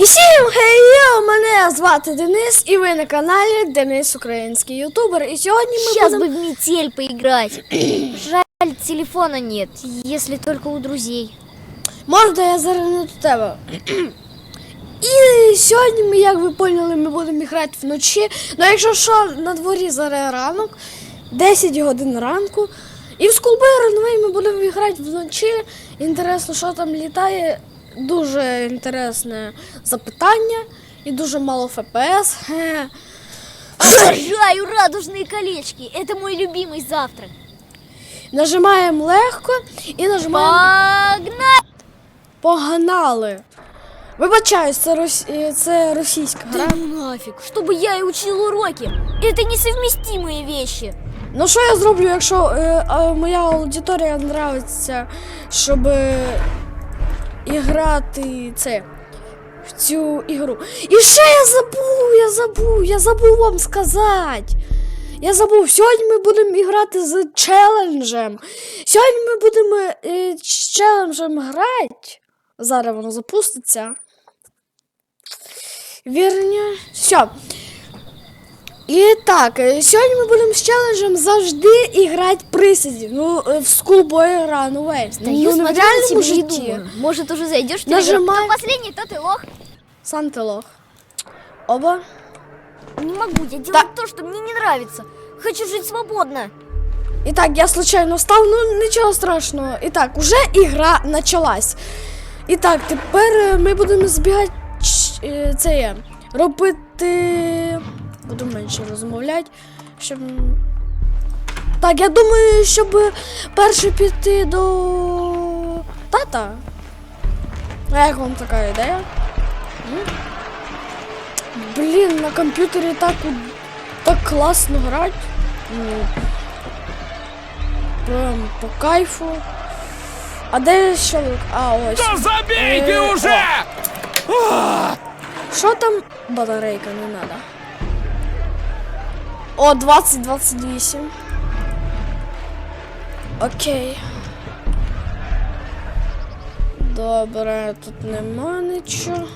І всім хей, мене звати Денис, і ви на каналі Денис Український Ютубер. І сьогодні ми Сейчас будемо... бы в метель поиграть. Жаль, телефона нет, если только у друзей. Можна я зараз до тебе. І сьогодні ми, як ви поняли, ми будемо грати вночі. Ну якщо що, на дворі зараз ранок, 10 годин ранку. І в Скулбер ми будемо грати вночі. Інтересно, що там літає. Дуже інтересне запитання і дуже мало ФПС. Хе. Обожаю радужные колечки. Это мой любимый завтрак. Нажимаємо легко і нажимаємо Погнали! погнали. Вибачаюсь, це, рос... е, це російська гра. Да ну нафиг, чтобы я и учил уроки. Это несовместимые вещи. Ну що я зроблю, якщо е, а, моя аудиторія нравиться, щоб е, іграти це в цю ігру. І ще я забув, я забув, я забув вам сказати. Я забув, сьогодні ми будемо грати з челенджем. Сьогодні ми будемо е, з челенджем грати. Зараз воно запуститься. Вірня. Все. І так, е, сьогодні ми будемо з челенджем завжди іграти присідів. Ну, е, в гра, ну весь. Да ну, не в реальному житті. Может, уже зайдешь в Нажимай. Телеграм. Кто последний, тот и лох. Сам ти лох. Оба. Не могу, я делаю то, что мне не нравится. Хочу жить свободно. І так, я случайно встав, ну нічого страшного. І так, уже ігра почалась. І так, тепер е, ми будемо збігати це є. Робити. Буду менше розмовляти. Щоб. Так, я думаю, щоб перше піти до тата. А як вам така ідея? М? Блін, на комп'ютері так, так класно грати. Ну, Прям по кайфу. А де ще? А, ось. Да забейте Э, уже! Що там? Батарейка не надо. О, 20-28. Окей. Добре, тут нема нічого.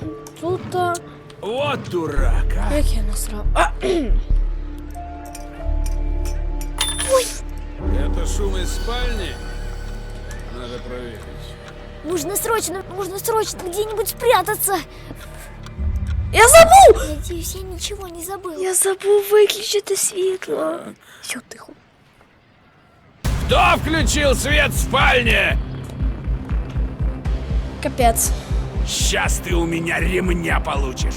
Тут. а, Вот дурак, а. Як я насрав? А, Это шум из спальни? Надо проверить. Нужно срочно, нужно срочно где-нибудь спрятаться. Я забув! Надеюсь, я ничего не забыл. Я забув виключити світло. Що тихо? Кто включил свет в спальне? Капець. Сейчас ты у меня ремня получишь.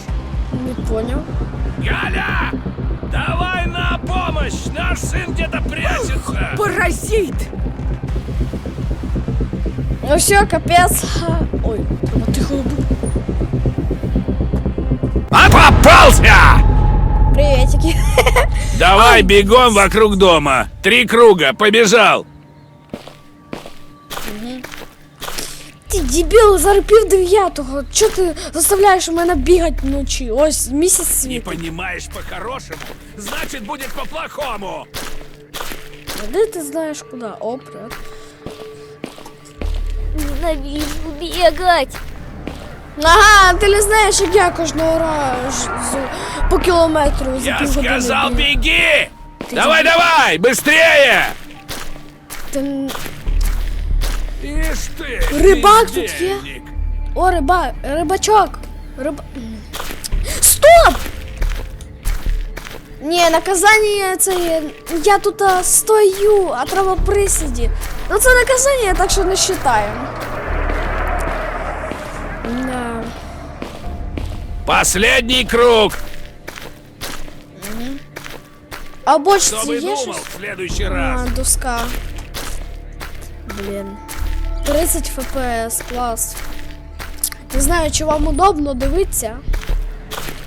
Не понял. Галя! Давай на помощь! Наш сын где-то прячется! Паразит! Ну все, капець. Ой, треба тихо попался! Приветики. Давай бегом вокруг дома. Три круга, побежал. Ти дебіл, зараз пів дев'ятого. Чого ти заставляєш мене бігати вночі? Ось місяць Не світ. понимаешь по-хорошему, значит будет по-плохому. А Де ти знаєш куди? О, привет. Ненавижу бегать. Ага, ти не знаєш, як я кожного разу по кілометру за Я півгодини сказал, бігаю. беги! Давай, давай, быстрее! Ти... н- Ишь ты, Рыбак тут є? бездельник. О, риба, рибачок. Риба... Стоп! Ні, наказання це є. Я тут а, стою, а треба присіді. Ну це наказання, так що не вважаємо. Последний круг. А бочці Кто бы є думал щось? в следующий А, раз. доска. Блін. 30 FPS, клас. Не знаю, чи вам удобно дивитися.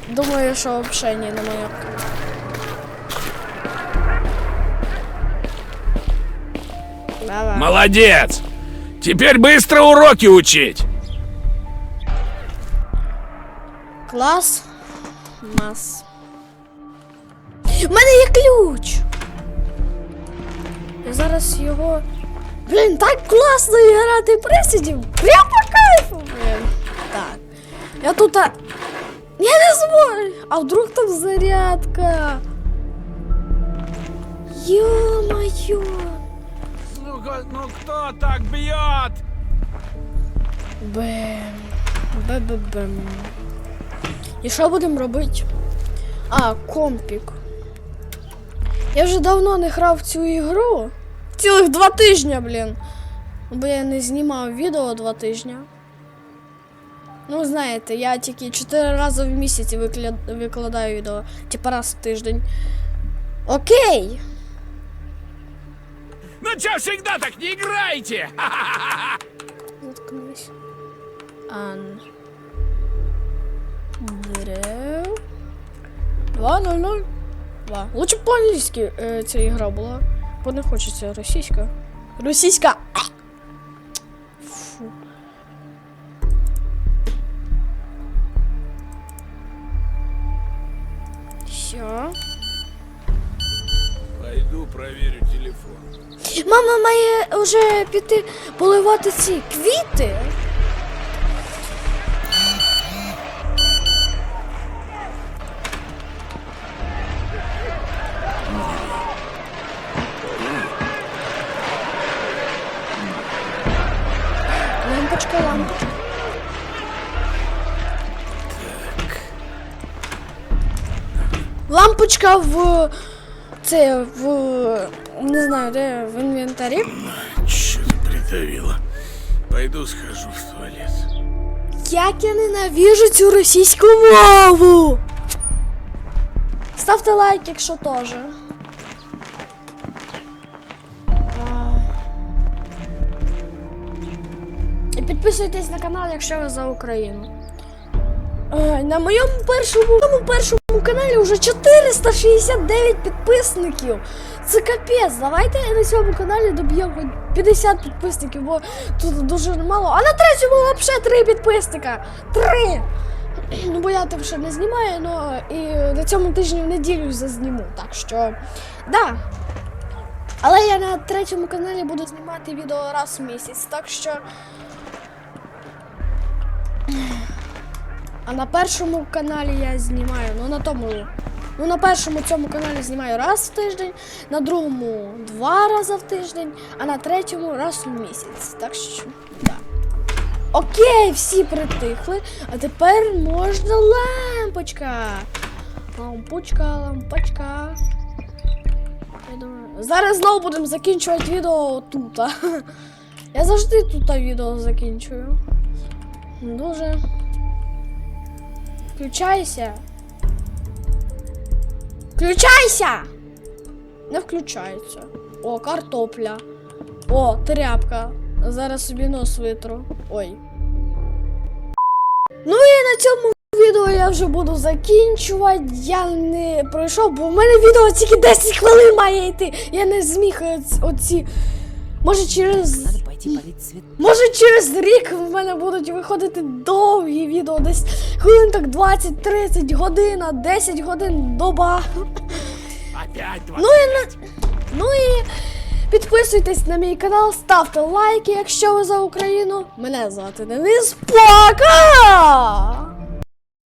Думаю, що взагалі ні на моє. Давай. Молодец! Теперь быстро уроки учить. Клас. Мас. У мене є ключ. Я зараз його. Блін, так класно грати присідів. Прям по кайфу, блін. Так. Я тут а, Я не зможу. А вдруг там зарядка? Ё-моё. Ну, га- ну кто так бьет? Бем. Бе-бе-бем. І що будемо робити? А, компік. Я вже давно не грав в цю ігру. Цілих два тижні, блін. Бо я не знімав відео два тижні. Ну, знаєте, я тільки 4 рази в місяць викля- викладаю відео. Типа раз в тиждень. Окей. Ну чё всегда так не играете? Заткнись. Ан. 2-0-0. 2. Лучше б по-англійськи е, ця ігра була. Бо не хочеться російська. Російська! Фу. Все. Пойду проверю телефон. Мама має вже піти поливати ці квіти. Лампочка в це в не знаю, де в інвентарі. Что-то придавило. Пойду схожу в туалет. Як я ненавижу цю російську мову. Ставте лайк, якщо теж. І підписуйтесь на канал, якщо ви за Україну. Ай, На моєму першому, моєму каналі вже 469 підписників. Це капець. Давайте на цьому каналі доб'ємо 50 підписників, бо тут дуже мало. А на третьому взагалі 3 підписника. 3! Ну, бо я там ще не знімаю, ну і на цьому тижні в неділю зазніму. Так що, да. Але я на третьому каналі буду знімати відео раз в місяць, так що. А на першому каналі я знімаю, ну на тому. Ну, на першому цьому каналі знімаю раз в тиждень, на другому два рази в тиждень, а на третьому раз в місяць. Так що, да. Окей, всі притихли, а тепер можна лампочка. Лампочка, лампочка. Я думаю, зараз знову будемо закінчувати відео тут. Я завжди тут відео закінчую. Дуже. Включайся. Включайся! Не включається. О, картопля. О, тряпка. Зараз собі нос витру. Ой. Ну і на цьому відео я вже буду закінчувати. Я не пройшов, бо в мене відео тільки 10 хвилин має йти. Я не зміг оці. Може через. Пойти полить. Може через рік в мене будуть виходити довгі відео, десь хвилин так 20-30 година, 10 годин доба. Опять. Ну і на... ну і підписуйтесь на мій канал, ставте лайки, якщо ви за Україну. Мене звати Денис. Пока!